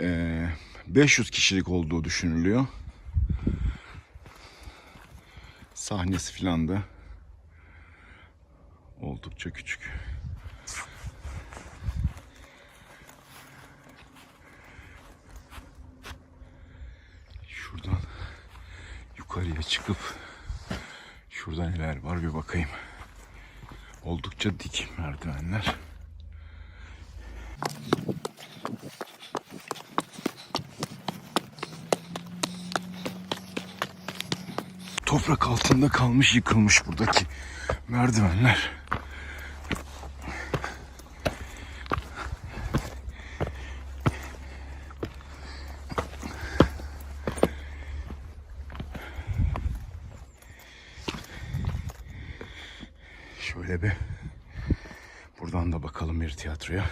Ee, 500 kişilik olduğu düşünülüyor. Sahnesi filan da oldukça küçük. Şuradan yukarıya çıkıp şurada neler var bir bakayım. Oldukça dik merdivenler. Toprak altında kalmış yıkılmış buradaki merdivenler. Şöyle bir buradan da bakalım bir tiyatroya.